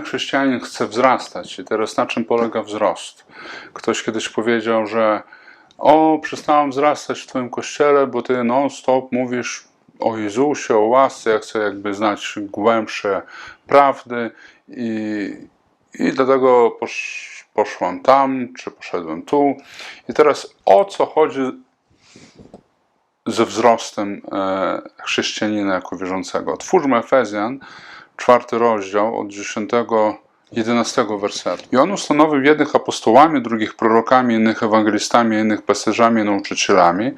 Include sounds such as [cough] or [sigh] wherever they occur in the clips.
chrześcijanin chce wzrastać. I teraz na czym polega wzrost? Ktoś kiedyś powiedział, że o, przestałem wzrastać w Twoim kościele, bo Ty non-stop mówisz o Jezusie, o łasce, ja chcę jakby znać głębsze prawdy i, i dlatego posz, poszłam tam, czy poszedłem tu. I teraz o co chodzi ze wzrostem e, chrześcijanina jako wierzącego? Otwórzmy Efezjan, czwarty rozdział od 10 11 wersetu. I on ustanowił jednych apostołami, drugich prorokami, innych ewangelistami, innych pasterzami nauczycielami,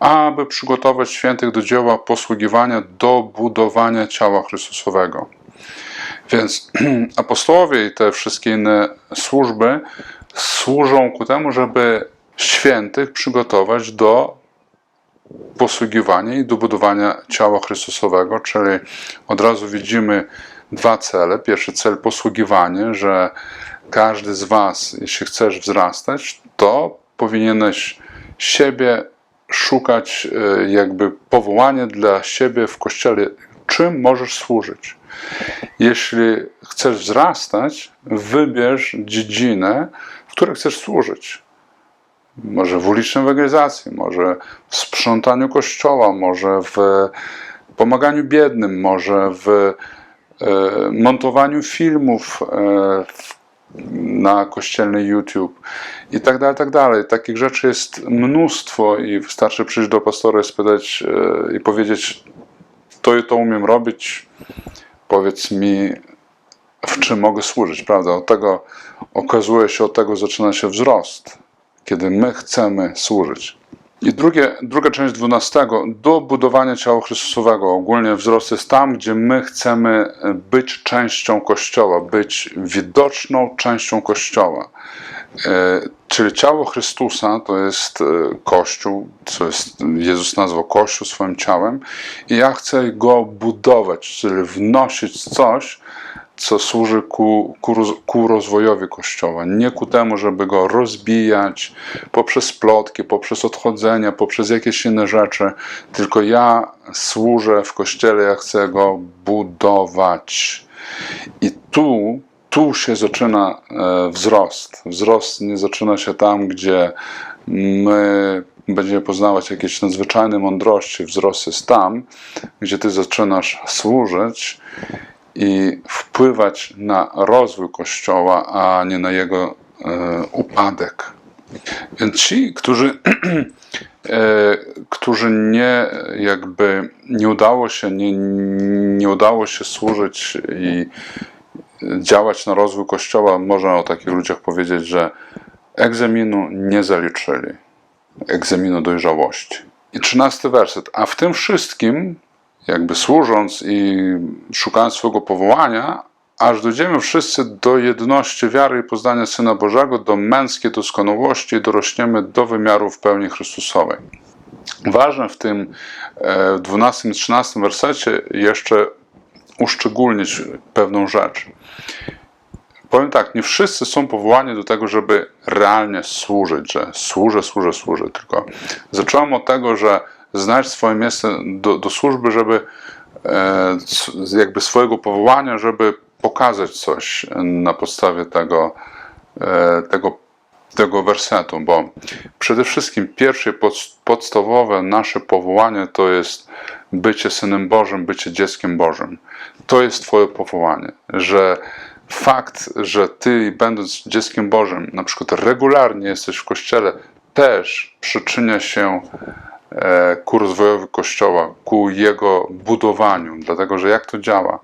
aby przygotować świętych do dzieła posługiwania, do budowania ciała Chrystusowego. Więc [clears throat] apostołowie i te wszystkie inne służby służą ku temu, żeby świętych przygotować do posługiwania i do budowania ciała Chrystusowego, czyli od razu widzimy dwa cele. Pierwszy cel posługiwanie, że każdy z Was, jeśli chcesz wzrastać, to powinieneś siebie szukać, e, jakby powołanie dla siebie w kościele, czym możesz służyć. Jeśli chcesz wzrastać, wybierz dziedzinę, w której chcesz służyć. Może w ulicznej ewangelizacji, może w sprzątaniu kościoła, może w pomaganiu biednym, może w e, montowaniu filmów e, na kościelny YouTube i tak dalej, tak dalej. Takich rzeczy jest mnóstwo i wystarczy przyjść do pastora i spytać e, i powiedzieć to i to umiem robić, powiedz mi w czym mogę służyć, prawda? Od tego okazuje się, od tego zaczyna się wzrost, kiedy my chcemy służyć. I drugie, druga część 12. Do budowania ciała Chrystusowego. Ogólnie wzrost jest tam, gdzie my chcemy być częścią Kościoła, być widoczną częścią Kościoła. E, Czyli ciało Chrystusa to jest e, Kościół, co jest, Jezus nazwał Kościół swoim ciałem i ja chcę go budować, czyli wnosić coś, co służy ku, ku, ku rozwojowi Kościoła. Nie ku temu, żeby go rozbijać poprzez plotki, poprzez odchodzenia, poprzez jakieś inne rzeczy, tylko ja służę w Kościele, ja chcę go budować. I tu, tu się zaczyna e, wzrost. Wzrost nie zaczyna się tam, gdzie my będziemy poznawać jakieś nadzwyczajne mądrości. Wzrost jest tam, gdzie ty zaczynasz służyć i wpływać na rozwój Kościoła, a nie na jego e, upadek. Więc ci, którzy, [clears throat] e, którzy nie jakby nie udało się, nie, nie udało się służyć i działać na rozwój Kościoła, można o takich ludziach powiedzieć, że egzaminu nie zaliczyli, egzaminu dojrzałości. I trzynasty werset. A w tym wszystkim, jakby służąc i szukając swojego powołania, aż dojdziemy wszyscy do jedności wiary i poznania Syna Bożego, do męskiej doskonałości i dorośniemy do wymiaru w pełni Chrystusowej. Ważne w tym e, 12 i 13 wersecie jeszcze uszczególnić pewną rzecz. Powiem tak, nie wszyscy są powołani do tego, żeby realnie służyć, że służę, służę, służę. Tylko zacząłem od tego, że znaleźć swoje miejsce do, do służby, żeby e, jakby swojego powołania, żeby pokazać coś na podstawie tego, e, tego, tego wersetu, bo przede wszystkim pierwsze pod, podstawowe nasze powołanie to jest bycie Synem Bożym, bycie dzieckiem Bożym. To jest Twoje powołanie, że fakt, że Ty będąc dzieckiem Bożym, na przykład regularnie jesteś w Kościele, też przyczynia się ku rozwojowi Kościoła, ku jego budowaniu, dlatego że jak to działa?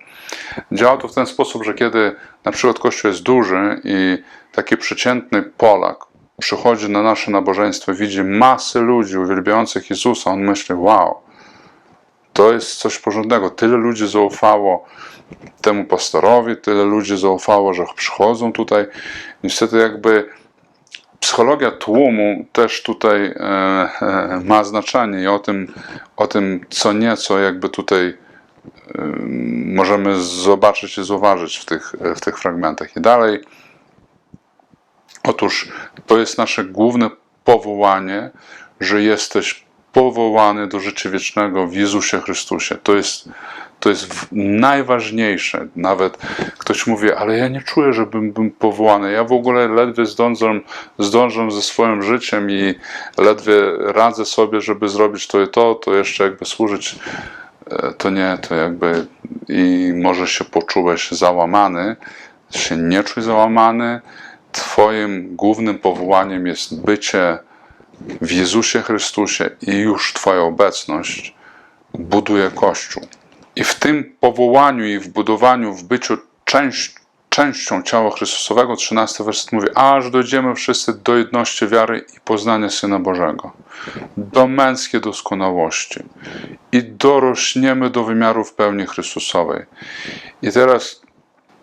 Działa to w ten sposób, że kiedy na przykład Kościół jest duży i taki przeciętny Polak przychodzi na nasze nabożeństwo, widzi masy ludzi uwielbiających Jezusa, on myśli, wow, to jest coś porządnego. Tyle ludzi zaufało temu pastorowi, tyle ludzi zaufało, że przychodzą tutaj. Niestety jakby psychologia tłumu też tutaj e, e, ma znaczenie i o tym, o tym co nieco jakby tutaj e, możemy zobaczyć i zauważyć w tych, w tych fragmentach. I dalej, otóż to jest nasze główne powołanie, że jesteś powołany do życia wiecznego w Jezusie Chrystusie. To jest, To jest najważniejsze. Nawet ktoś mówi, ale ja nie czuję, żebym był powołany. Ja w ogóle ledwie zdążę, zdążę ze swoim życiem i ledwie radzę sobie, żeby zrobić to i to, to jeszcze jakby służyć e, to nie, to jakby i może się poczułeś załamany, się nie czuj załamany. Twoim głównym powołaniem jest bycie w Jezusie Chrystusie i już Twoja obecność buduje Kościół. I w tym powołaniu i w budowaniu, w byciu część, częścią ciała Chrystusowego, 13 werset mówi, aż dojdziemy wszyscy do jedności wiary i poznania Syna Bożego, do męskiej doskonałości i dorośniemy do wymiaru w pełni Chrystusowej. I teraz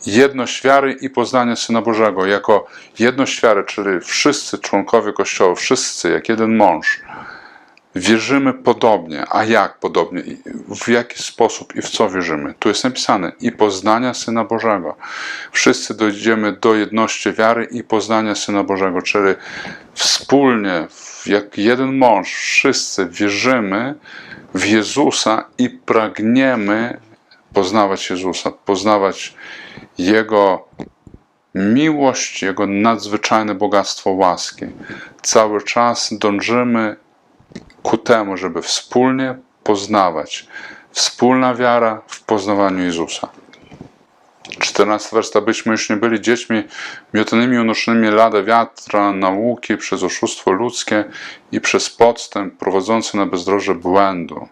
jedność wiary i poznania Syna Bożego, jako jedność wiary, czyli wszyscy członkowie Kościoła, wszyscy jak jeden mąż, wierzymy podobnie. A jak podobnie? W jaki sposób i w co wierzymy? Tu jest napisane i poznania Syna Bożego. Wszyscy dojdziemy do jedności wiary i poznania Syna Bożego, czyli wspólnie, jak jeden mąż, wszyscy wierzymy w Jezusa i pragniemy poznawać Jezusa, poznawać Jego miłość, Jego nadzwyczajne bogactwo łaski. Cały czas dążymy ku temu, żeby wspólnie poznawać. Wspólna wiara w poznawaniu Jezusa. 14 werset, abyśmy już nie byli dziećmi miotanymi, unoszonymi lada wiatra, nauki przez oszustwo ludzkie i przez podstęp prowadzący na bezdroże błędu.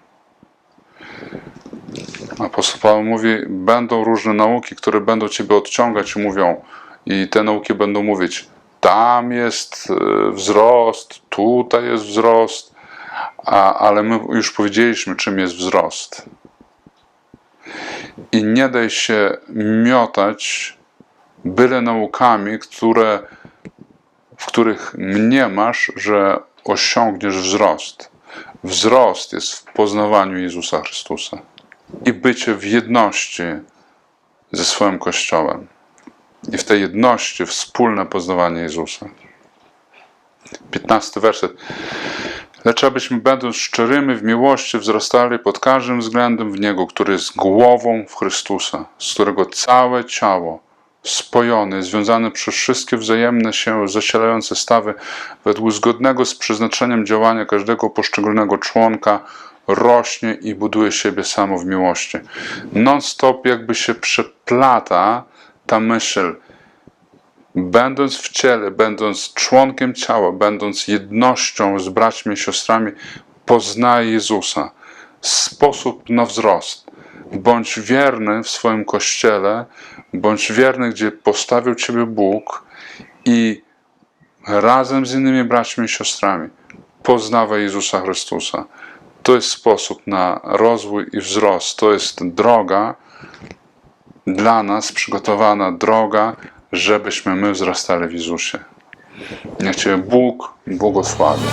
Apostoł Paweł mówi, będą różne nauki, które będą Ciebie odciągać mówią, i te nauki będą mówić, tam jest e, wzrost, tutaj jest wzrost, a, ale my już powiedzieliśmy, czym jest wzrost. I nie daj się miotać byle naukami, które, w których mniemasz, że osiągniesz wzrost. Wzrost jest w poznawaniu Jezusa Chrystusa i bycie w jedności ze swoim Kościołem. I w tej jedności wspólne poznawanie Jezusa. 15 werset. Lecz abyśmy będąc szczerymi w miłości wzrastali pod każdym względem w Niego, który jest głową w Chrystusa, z którego całe ciało spojone, związane przez wszystkie wzajemne się zasilające stawy, według zgodnego z przeznaczeniem działania każdego poszczególnego członka, rośnie i buduje siebie samo w miłości. Non-stop jakby się przeplata ta myśl, będąc w ciele, będąc członkiem ciała, będąc jednością z braćmi i siostrami, poznaj Jezusa. Sposób na wzrost. Bądź wierny w swoim kościele, bądź wierny, gdzie postawił Ciebie Bóg i razem z innymi braćmi i siostrami poznawaj Jezusa Chrystusa. To jest sposób na rozwój i wzrost. To jest droga dla nas przygotowana droga, żebyśmy my wzrastali w Jezusie. Niech Cię Bóg błogosławi.